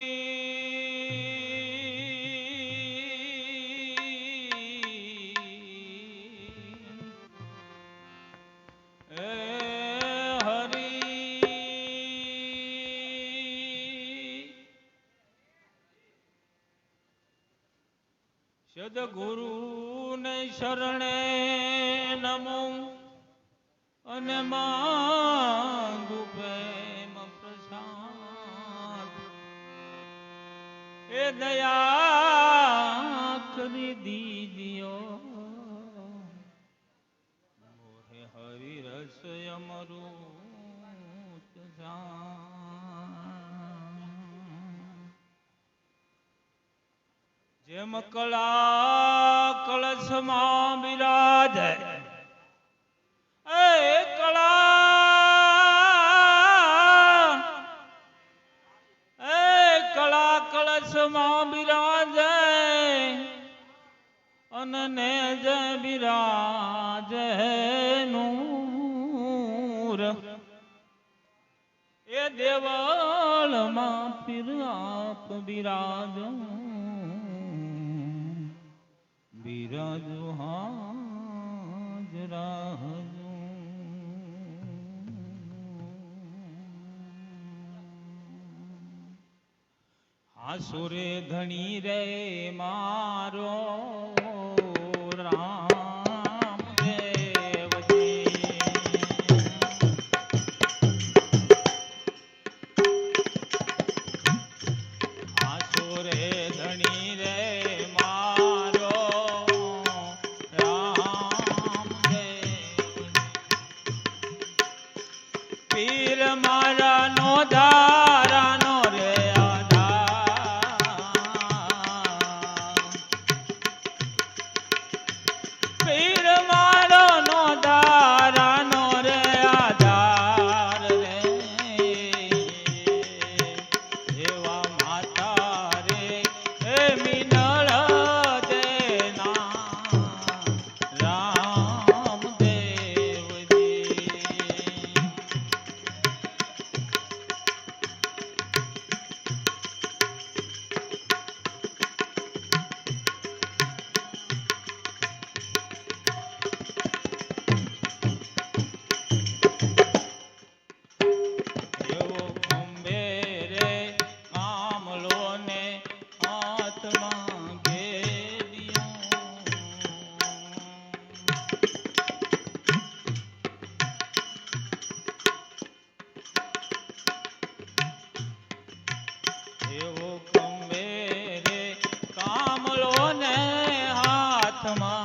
એ હરી સદગુરુ ને શરણે નમો અને માંગુ જેમ કળા કળશમાં બિરાજ એ કળા એ કળા કળશમાં બિરાજ અનને જ બિરાજ નૂર. એ દેવળમાં ફિર આપ બિરાજો આસુરે ધણી રે મારો. சமா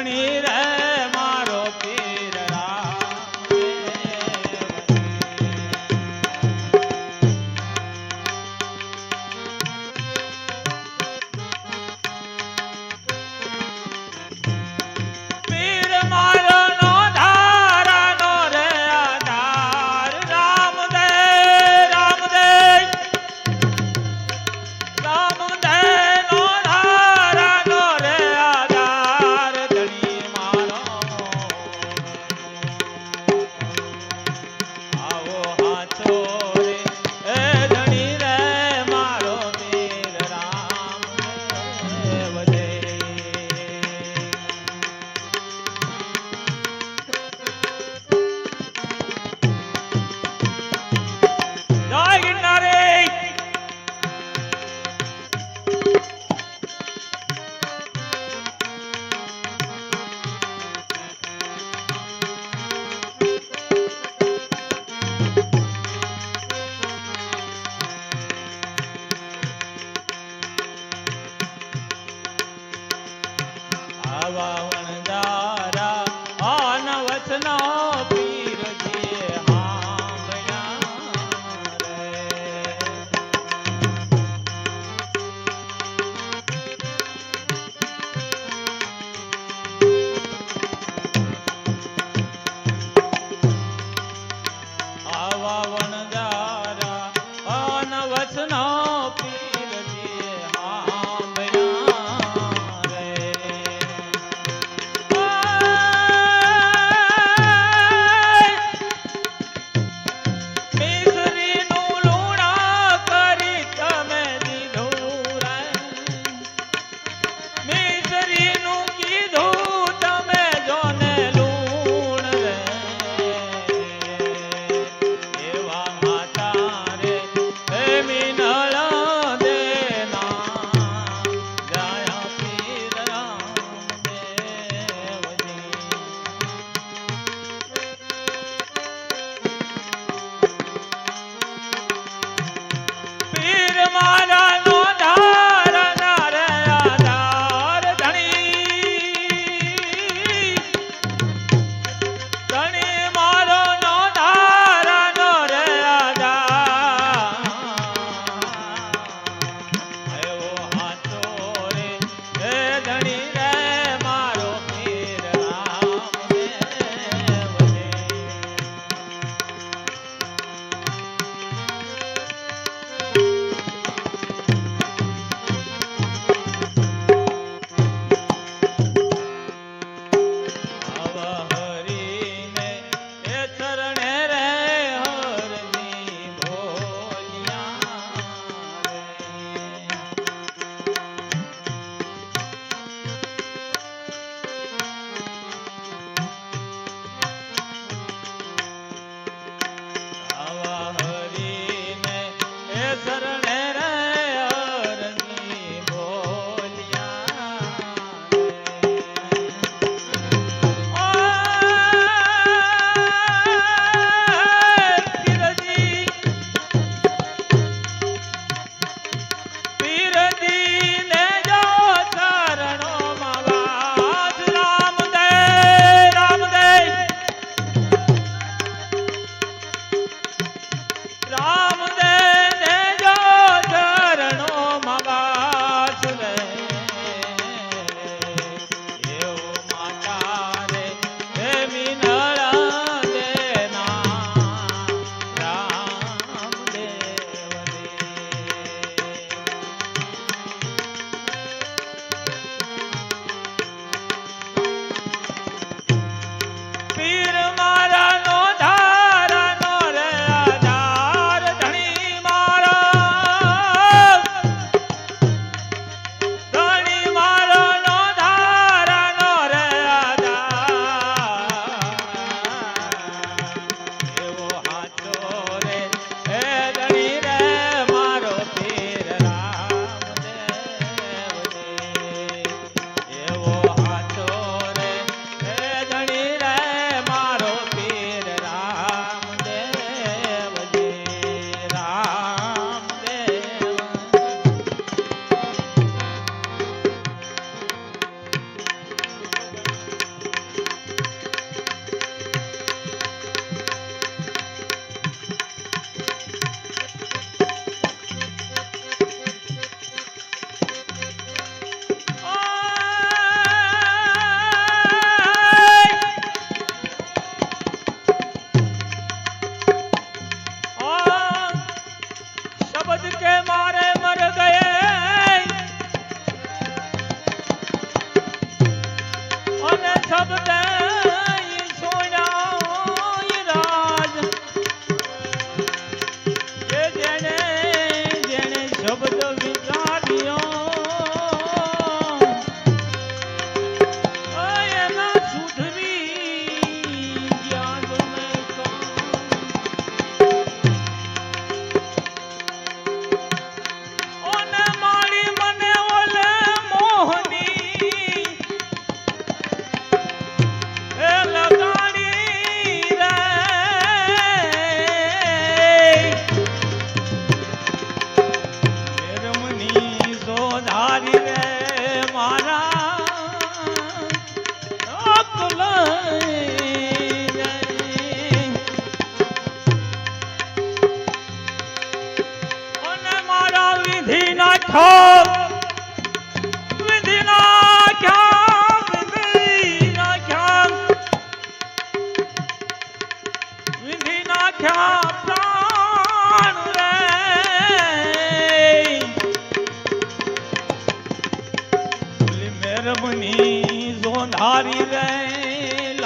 ಮಣಿ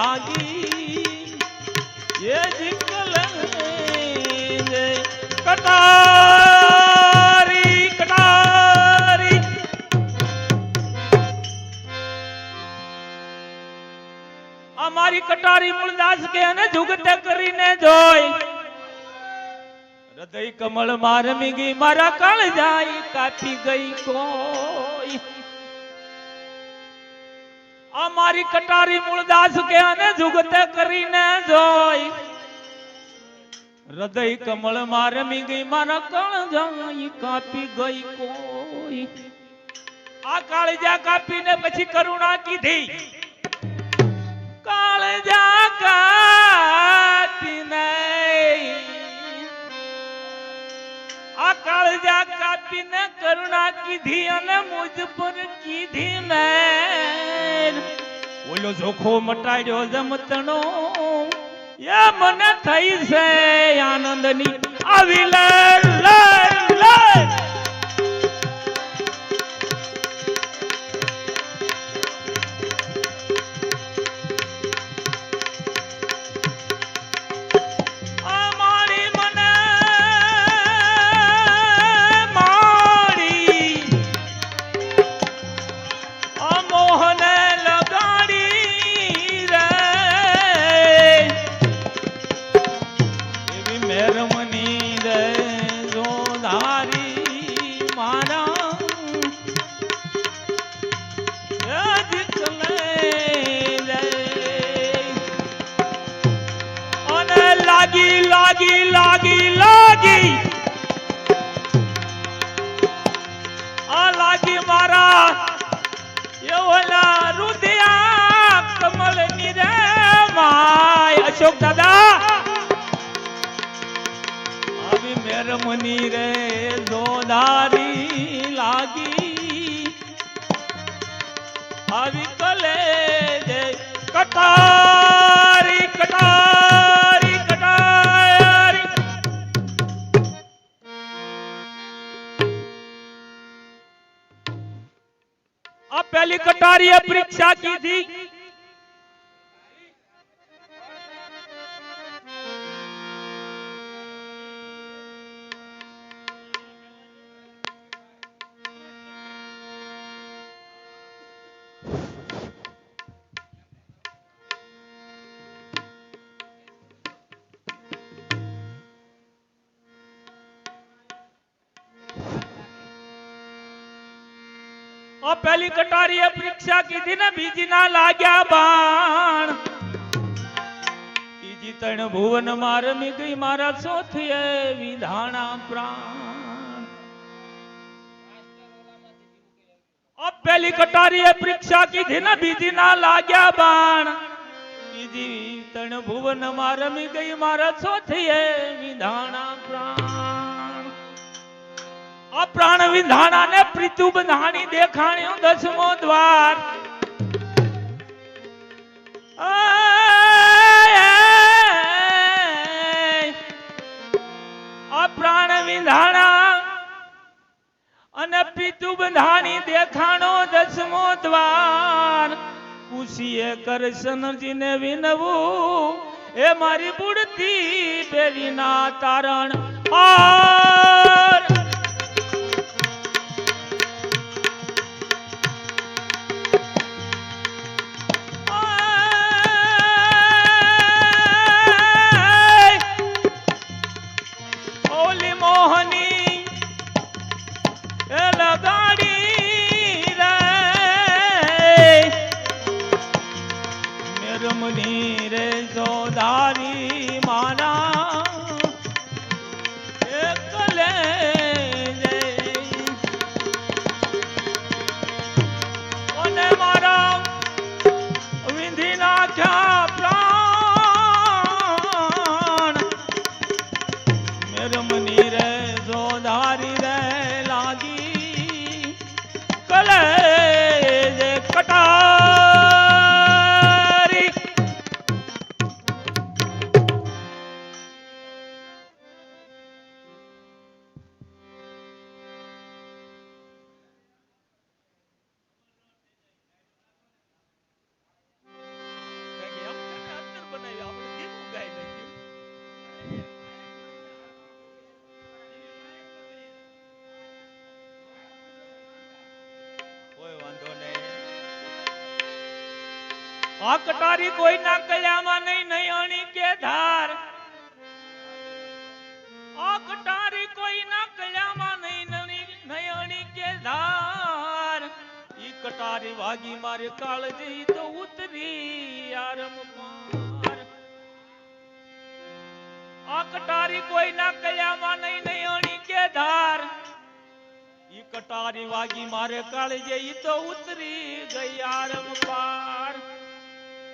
લાગી, એ જિંગલ કટારી કટારી. અમારી કટારી મૂળદાસ કે અને જુગત કરીને જોઈ. હૃદય કમળ માર મીગી, મારા કળ જાય કાપી ગઈ કોણ? અમારી કટારી મૂળદાસ કે અને જુગતે કરીને જોઈ? હૃદય કમળમાં ગઈ મારા કણ જઈ કાપી ગઈ કોઈ. આ કાળજા કાપીને પછી કરુણા કીધી. કાળજા કાપીને. આ કાળજા કાપીને કરુણા કીધી અને મુજ પર કીધી મેં ઓલો જોખો મટાડ્યો જમતણો એ મને થઈ છે આનંદની. આવી લે લે લે કટારીએ પરીક્ષા કીધી. આ પહેલી કટારીએ પરીક્ષા કીધી ને બીજી ના લાગ્યા બાણ. બીજી તણ ભુવન માર મી ગઈ મારા સોથીએ વિધાણા પ્રાણ. અબ પહેલી કટારીએ પરીક્ષા કીધી ને બીજી ના લાગ્યા બાણ. બીજી તણ ભુવન માર મી ગઈ મારા સોથીએ વિધાણા પ્રાણ. આ પ્રાણ વિધાણા ને પ્રીતુ બંધાણી દેખાણ્યું દસમો દ્વાર. આ પ્રાણ વિધાણા અને પ્રીતુ બંધાણી દેખાણો દસમો દ્વાર. કુશીએ કરશનજીને વિનવું, એ મારી બુડતી બેલીના તારણ. હાર કટારી કોઈના કલ્યામાં નહીં નયણી કે ધાર. આ કટારી કોઈના કલ્યામાં નહીં નહીં અણી કે ધાર. ઈ કટારી વાગી મારે કાળજી તો ઉતરી આરમ પાર. આ કટારી કોઈના કલ્યામાં નહીં નયણી કે ધાર. ઈ કટારી વાગી મારે કાળજે તો ઉતરી ગઈ આરમ પાર.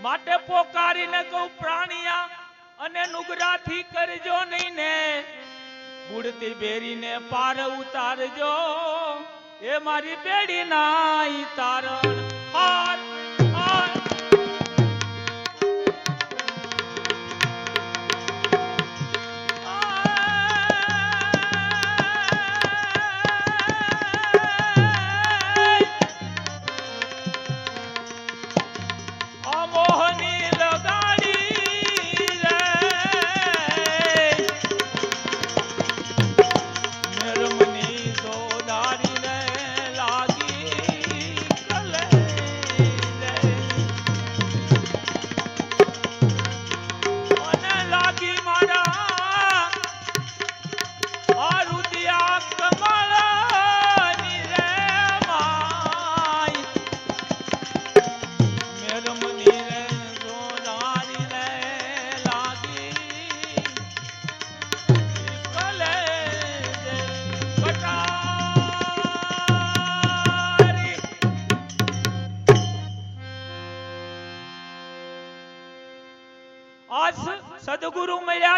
માટે પોકારીને કહું, પ્રાણિયા, અને નુગરાથી કરજો નહીં ને બુડતી બેરીને પાર ઉતારજો. એ મારી બેડી ના તારણ. હાર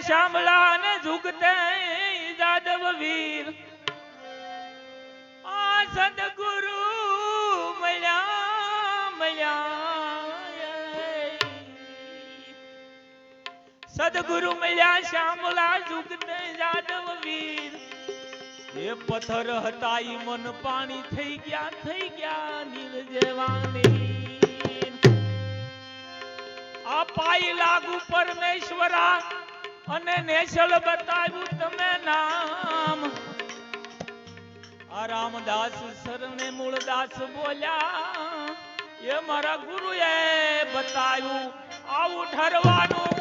શામળા અને ઝુકતે જાદવ વીર. આ સદગુરુ મળ્યા મળ્યા સદગુરુ મળ્યા શ્યામલા ઝુકતે જાદવ વીર. એ પથ્થર હતા, ઈ મન પાણી થઈ ગયા થઈ ગયા નીર જેવાની. આ પાઈ લાગુ પરમેશ્વરા અને નેશલ બતાવ્યું તમે નામ. આ રામદાસ સરને મૂળદાસ બોલ્યા. એ મારા ગુરુએ બતાવ્યું, આવું ઠરવાનું